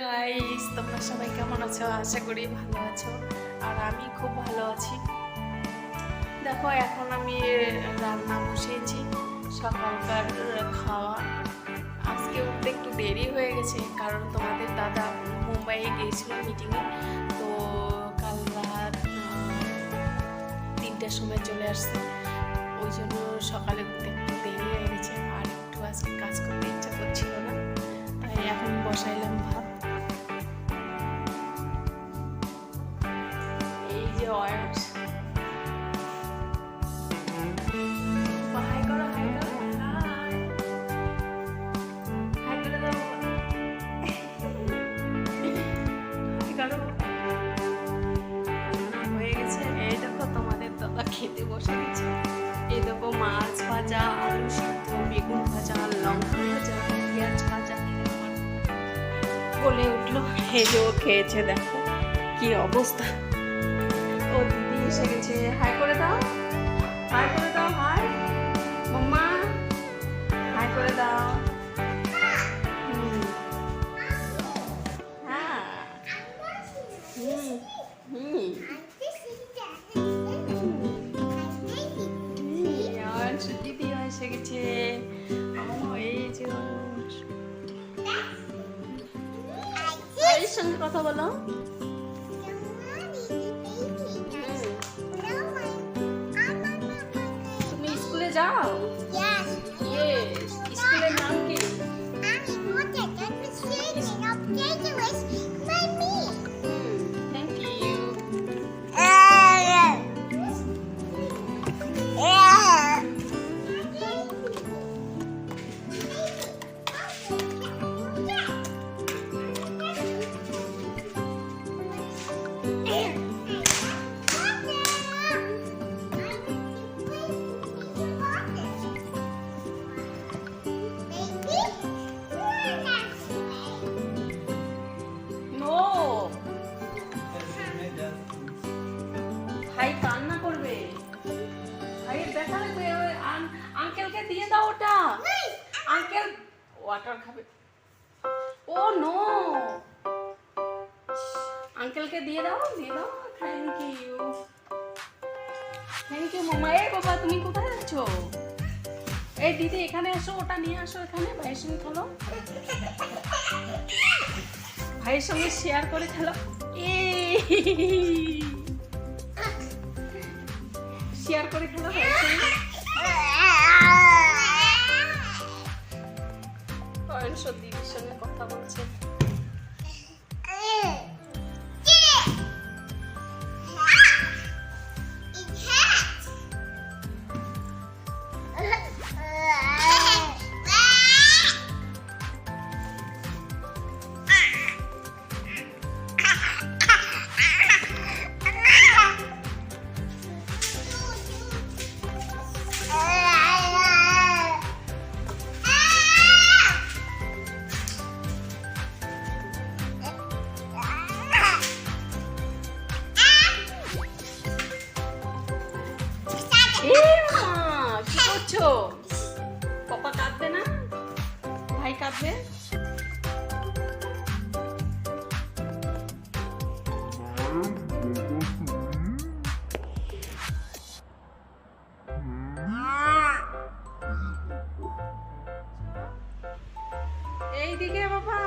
Guys তোমরা সবাই কেমন আছো? আশা করি ভালো আছো। আর আমি খুব ভালো আছি। দেখো, এখন আমি রান্না বসিয়েছি। সকালকার খাওয়া। আজকে উঠতে একটু দেরি হয়ে গেছে, কারণ তোমাদের দাদা মুম্বাইয়ে গিয়েছিল মিটিংয়ে তো কাল রাত তিনটার সময় চলে আসছে। করো হয়ে গেছে এই দেখো তোমাদের দাদা খেতে বসে গেছে। এই দেখো মাছ ভাজা, আলু সিদ্ধ, বেগুন ভাজা, লঙ্কা ভাজা, পেঁয়াজ ভাজা। বলে উঠল। এই খেয়েছে, দেখো কি অবস্থা। ও দিদি এসে গেছে। হাই করে দাও। হাই করে দাও হাই মাম্মা হাই করে দাও। হ্যাঁ। হুম। হুম। দিদি এসে গেছে। এই সঙ্গে কথা বলো। job. দিয়ে দাও ওটা। আঙ্কেল ওয়াটার খাবে। ও নো আঙ্কেলকে দিয়ে দাও দিয়ে দাও। থ্যাংক ইউ থ্যাংক ইউ মামা এই বাবা, তুমি কোথায় আছো? এই দিদি, এখানে এসো, ওটা নিয়ে আসো এখানে। ভাইয়ের সঙ্গে খেলো। ভাইয়ের সঙ্গে শেয়ার করে খেলো। শেয়ার করে খেলো ভাইয়ের সঙ্গে। কাঁদবে এইদিকে বাবা।